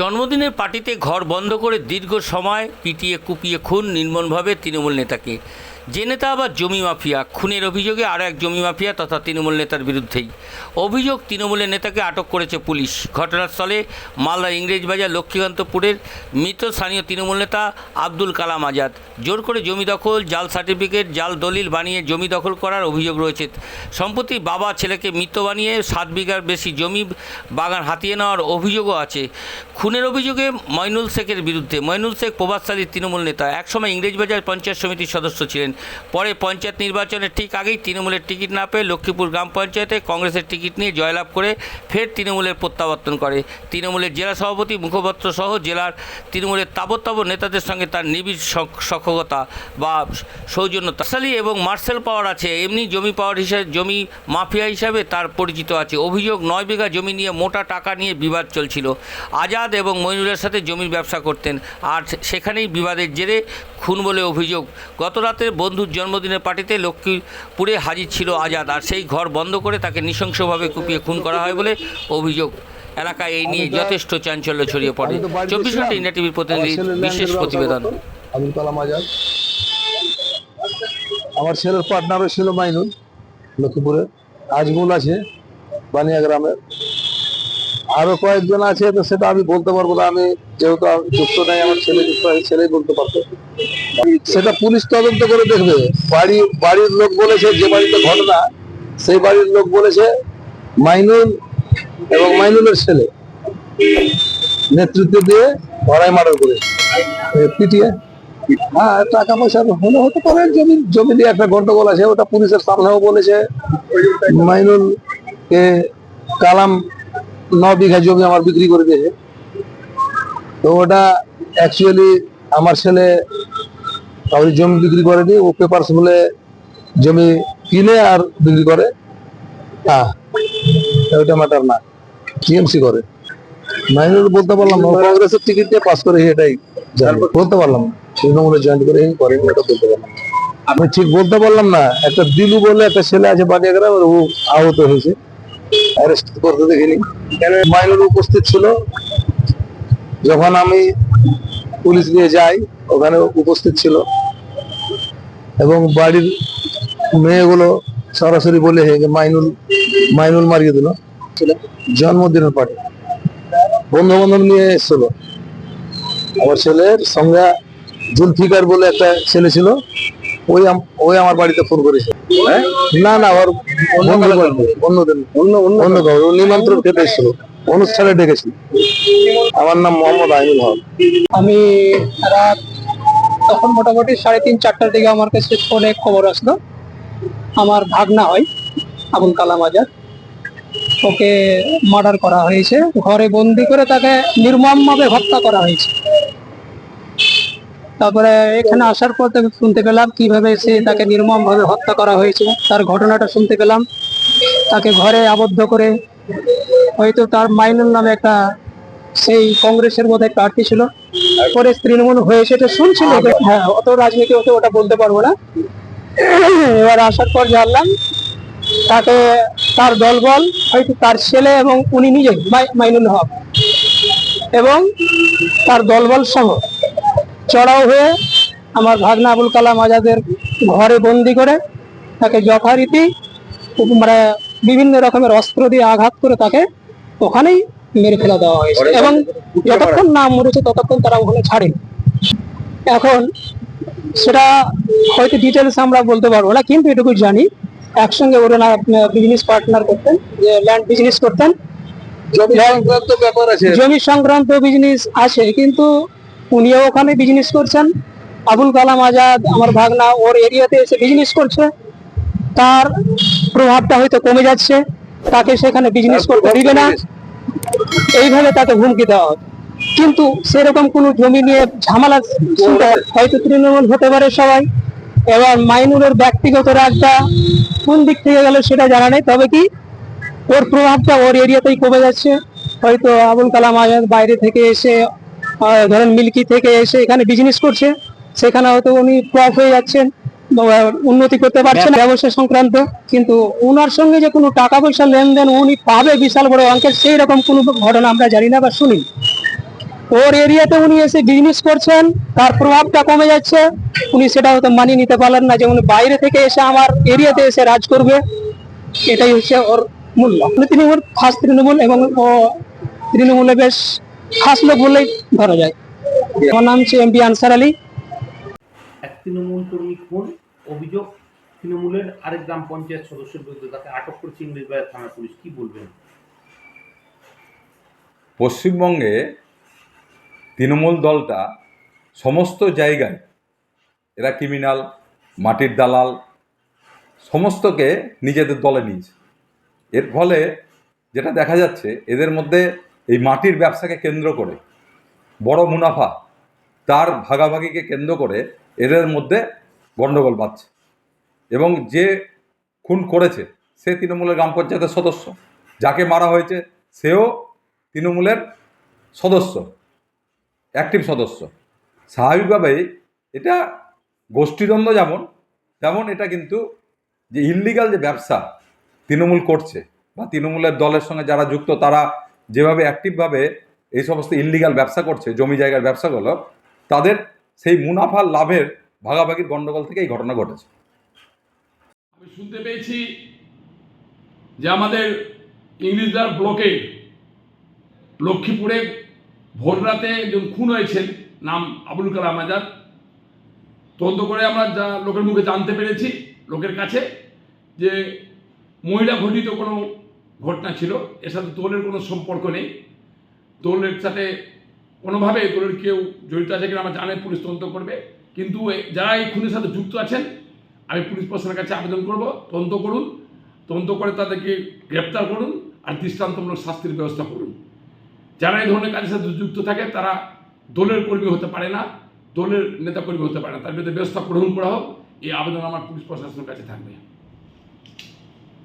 জন্মদিনের পার্টিতে ঘর বন্ধ করে দীর্ঘ সময় পিটিয়ে কুপিয়ে খুন নির্মমভাবে তৃণমূল নেতাকে। যে নেতা আবার জমি মাফিয়া, খুনের অভিযোগে আরও এক জমি মাফিয়া তথা তৃণমূল নেতার বিরুদ্ধেই। অভিযোগ, তৃণমূলের নেতাকে আটক করেছে পুলিশ। ঘটনাস্থলে মালদা ইংরেজবাজার লক্ষ্মীকান্তপুরের মৃত স্থানীয় তৃণমূল নেতা আব্দুল কালাম আজাদ। জোর করে জমি দখল, জাল সার্টিফিকেট, জাল দলিল বানিয়ে জমি দখল করার অভিযোগ রয়েছে। সম্প্রতি বাবা ছেলেকে মৃত বানিয়ে সাত বিঘার বেশি জমি বাগান হাতিয়ে নেওয়ার অভিযোগও আছে। খুনের অভিযোগে ময়নুল শেখের বিরুদ্ধে ময়নুল শেখ প্রভাবশালী তৃণমূল নেতা। একসময় ইংরেজবাজার পঞ্চায়েত সমিতির সদস্য ছিলেন। পরে পঞ্চায়েত নির্বাচনের ঠিক আগেই তৃণমূলের টিকিট না পেয়ে লক্ষ্মীপুর গ্রাম পঞ্চায়েতে কংগ্রেসের টিকিট নিয়ে জয়লাভ করে ফের তৃণমূলের প্রত্যাবর্তন করে। তৃণমূলের জেলা সভাপতি, মুখপাত্র সহ জেলার তৃণমূলের তাবৎ নেতাদের সঙ্গে তার নিবিড় সখ্যতা বা সৌজন্যতা। সালি এবং মার্শাল পাওয়ার আছে। এমনি জমি পাওয়ার হিসেবে, জমি মাফিয়া হিসাবে তার পরিচিত আছে। অভিযোগ, নয় বিঘা জমি নিয়ে মোটা টাকা নিয়ে বিবাদ চলছিল। আজাদ এবং মইনুলের সাথে জমির ব্যবসা করতেন। আর সেখানেই বিবাদের জেরে খুন বলে অভিযোগ। গত রাতে বন্ধুর জন্মদিনের পার্টিতে লক্ষ্মীপুরে হাজির ছিল আজাদ। আর সেই ঘর বন্ধ করে তাকে নৃশংসভাবে কুপিয়ে খুন করা হয় বলে অভিযোগ। এলাকায় এই নিয়ে যথেষ্ট চাঞ্চল্য ছড়িয়ে পড়ে। চব্বিশ ঘণ্টা ইন্ডিয়া টিভির প্রতিনিধি বিশেষ প্রতিবেদন। আবুল কালাম আজাদ। আমার ছেলের পার্টনারও ছিল মাইনুল লক্ষ্মীপুরে। আজমুল আছে বানিয়া গ্রামের। আরও কয়েকজন আছে, তো সেটা আমি বলতে পারব না। আমি যেহেতু যুক্ত নাই, আমার ছেলে যুক্ত আছে, ছেলেই বলতে পারতো সেটা পুলিশ তদন্ত করে দেখবে। বাড়ি, বাড়ির লোক বলেছে যে বাড়িতে ঘটনা, সেই বাড়ির লোক বলেছে মাইনুল এবং মাইনুলের ছেলে। নেতৃত্ব দিয়ে ধরাই মার্ডার করে। পিটিয়ে। হ্যাঁ টাকা পয়সা হলে হতে পারে, জমি জমি দিয়ে একটা গন্ডগোল আছে, ওটা পুলিশের সামনেও বলেছে। মাইনুল কে কালাম ন বিঘা জমি আমার বিক্রি করে দিয়েছে। তো ওটা অ্যাকচুয়ালি আমার ছেলে কাউরি জমি বিক্রি করেনি ও পেপারস বলে জমি কিনে আর বিক্রি করে। হ্যাঁ ওইটা ম্যাটার না। টিএমসি করে। মাইনুল বলতে পারলাম না কংগ্রেসের টিকিট দিয়ে পাস করে, এটাই বলতে পারলাম না। তৃণমূলে জয়েন করে করে এটা বলতে পারলাম আমি ঠিক বলতে পারলাম না, একটা দিলু বলে একটা ছেলে আছে বানিয়াগ্রাম ও আহত হয়েছে। অ্যারেস্ট করতে দেখিনি। কেন মাইনুল উপস্থিত ছিল। যখন আমি পুলিশ নিয়ে যাই, ওখানে উপস্থিত ছিল। এবং বাড়ির মেয়েগুলো সরাসরি বলে হে, মাইনুল মাইনুল মারিয়ে দিল। জন্মদিনের পার্টি বন্ধু বান্ধব নিয়ে এসেছিল। আমার ছেলের সঙ্গে জুলফিকার বলে একটা ছেলে ছিল। ওই ওই আমার বাড়িতে ফোন করেছে। না না ওর অন্য অন্য নিমন্ত্রণ খেতে এসেছিল। অনুষ্ঠানে ডেকেছিল। আমার নাম মোহাম্মদ আইনুল হক। আমি রাত তখন মোটামুটি সাড়ে তিন চারটার দিকে আমার কাছে ফোনে খবর আসলো। আমার ভাগনা হয় আবুল কালাম আজাদ। ওকে মার্ডার করা হয়েছে। ঘরে বন্দি করে তাকে নির্মমভাবে হত্যা করা হয়েছে। তারপরে এখানে আসার পর শুনতে পেলাম কীভাবে সে তাকে নির্মমভাবে হত্যা করা হয়েছে। তার ঘটনাটা শুনতে পেলাম। তাকে ঘরে আবদ্ধ করে হয়তো তার মাইনুল নামে একটা সেই কংগ্রেসের মধ্যে প্রার্থী ছিল। পরে তৃণমূল হয়ে সেটা শুনছিল। হ্যাঁ অত রাজনীতি হতে ওটা বলতে পারব না। এবার আসার পর জানলাম তাকে তার দলবল, হয়তো তার ছেলে এবং উনি নিজে মাইনুল হক এবং তার দলবল সহ চড়াও হয়ে আমার ভাগনা আবুল কালাম আজাদের ঘরে বন্দি করে তাকে যথারীতি মানে বিভিন্ন রকমের অস্ত্র দিয়ে আঘাত করে তাকে ওখানেই মেরে ফেলা দেওয়া হয়েছে। এবং যতক্ষণ না মরেছে ততক্ষণ তারা ওখানে ছাড়েনি। এখন সেটা হয়তো ডিটেলস আমরা বলতে পারব না কিন্তু এটুকু জানি একসঙ্গে ওরা না বিজনেস পার্টনার করতেন যে ল্যান্ড বিজনেস করতেন। জমি সংক্রান্ত ব্যাপার আছে। জমি সংক্রান্ত বিজনেস আছে কিন্তু উনিও ওখানে বিজনেস করছেন। আবুল কালাম আজাদ আমার ভাগনা ওর এরিয়াতে এসে বিজনেস করছে। তার প্রভাবটা হয়তো কমে যাচ্ছে। তাকে সেখানে বিজনেস করতে দিবে না। এইভাবে তাকে হুমকি দেওয়া হবে। কিন্তু সেরকম কোনো জমি নিয়ে ঝামেলা হয়তো তৃণমূল হতে পারে সবাই। এবার মাইনুরের ব্যক্তিগত রাগটা কোন দিক থেকে গেল সেটা জানা নেই। তবে কি ওর প্রভাবটা ওর এরিয়াতেই কমে যাচ্ছে। হয়তো আবুল কালাম আজাদ বাইরে থেকে এসে ধরেন মিল্কি থেকে এসে এখানে বিজনেস করছে, সেখানে হয়তো উনি প্রফ হয়ে যাচ্ছেন উন্নতি করতে পারছেন ব্যবসা সংক্রান্ত, কিন্তু ওনার সঙ্গে যে কোনো টাকা পয়সা লেনদেন উনি পাবে বিশাল বড় অঙ্কের, সেই রকম কোনো ঘটনা আমরা জানি না বা শুনি। ওর এরিয়াতে উনি এসে বিজনেস করছেন, তার প্রভাবটা কমে যাচ্ছে, উনি সেটা হয়তো মানিয়ে নিতে পারলেন না যে উনি বাইরে থেকে এসে আমার এরিয়াতে এসে রাজ করবে, এটাই হচ্ছে ওর মূল্য। তৃণমূল ফার্স্ট তৃণমূল এবং ও তৃণমূলে বেশ খাস লোক বললেই ধরা যায়। আমার নাম হচ্ছে এম পি আনসার আলী। এক তৃণমূল কর্মী খুন অভিযোগ তৃণমূলের আরেক গ্রাম পঞ্চায়েত সদস্যের বিরুদ্ধে তাকে আটক করেছে ইংরেজ বাজার থানার পুলিশ। কি বলবেন? পশ্চিমবঙ্গে তৃণমূল দলটা সমস্ত জায়গায় এরা ক্রিমিনাল মাটির দালাল সমস্তকে নিজেদের দলে নিয়েছে। এর ফলে যেটা দেখা যাচ্ছে এদের মধ্যে এই মাটির ব্যবসাকে কেন্দ্র করে, বড় মুনাফা, তার ভাগাভাগিকে কেন্দ্র করে এদের মধ্যে গণ্ডগোল বাড়ছে এবং যে খুন করেছে, সে তৃণমূলের গ্রাম পঞ্চায়েতের সদস্য। যাকে মারা হয়েছে, সেও তৃণমূলের সদস্য অ্যাক্টিভ সদস্য। স্বাভাবিকভাবেই এটা গোষ্ঠীদ্বন্দ্ব যেমন, তেমন এটা কিন্তু যে ইল্লিগাল যে ব্যবসা তৃণমূল করছে বা তৃণমূলের দলের সঙ্গে যারা যুক্ত, তারা যেভাবে অ্যাক্টিভভাবে এই সমস্ত ইল্লিগাল ব্যবসা করছে, জমি জায়গার ব্যবসাগুলো, তাদের সেই মুনাফার লাভের ভাগাভাগির গণ্ডগোল থেকে এই ঘটনা ঘটেছে। আমি শুনতে পেয়েছি যে আমাদের ইংলিশদার ব্লকে লক্ষ্মীপুরে ভোর রাতে একজন খুন হয়েছেন, নাম আবুল কালাম আজাদ। তদন্ত করে আমরা যা লোকের মুখে জানতে পেরেছি, লোকের কাছে, যে মহিলা ঘটিত কোনো ঘটনা ছিল। এর সাথে দোলের কোনো সম্পর্ক নেই। দোলের সাথে কোনোভাবে দোলের কেউ জড়িত আছে কিনা আমরা জানে পুলিশ তদন্ত করবে। কিন্তু যারা এই খুনের সাথে যুক্ত আছেন, আমি পুলিশ প্রশাসনের কাছে আবেদন করব। তদন্ত করুন। তদন্ত করে তাদেরকে গ্রেপ্তার করুন আর দৃষ্টান্তমূলক শাস্তির ব্যবস্থা করুন। যারা এই ধরনের কাজের সাথে যুক্ত থাকে, তারা দলের কর্মী হতে পারে না, দলের নেতা কর্মী হতে পারে না। তার বিরুদ্ধে ব্যবস্থা গ্রহণ করা হোক। এই আবেদন আমার পুলিশ প্রশাসনের কাছে থাকবে।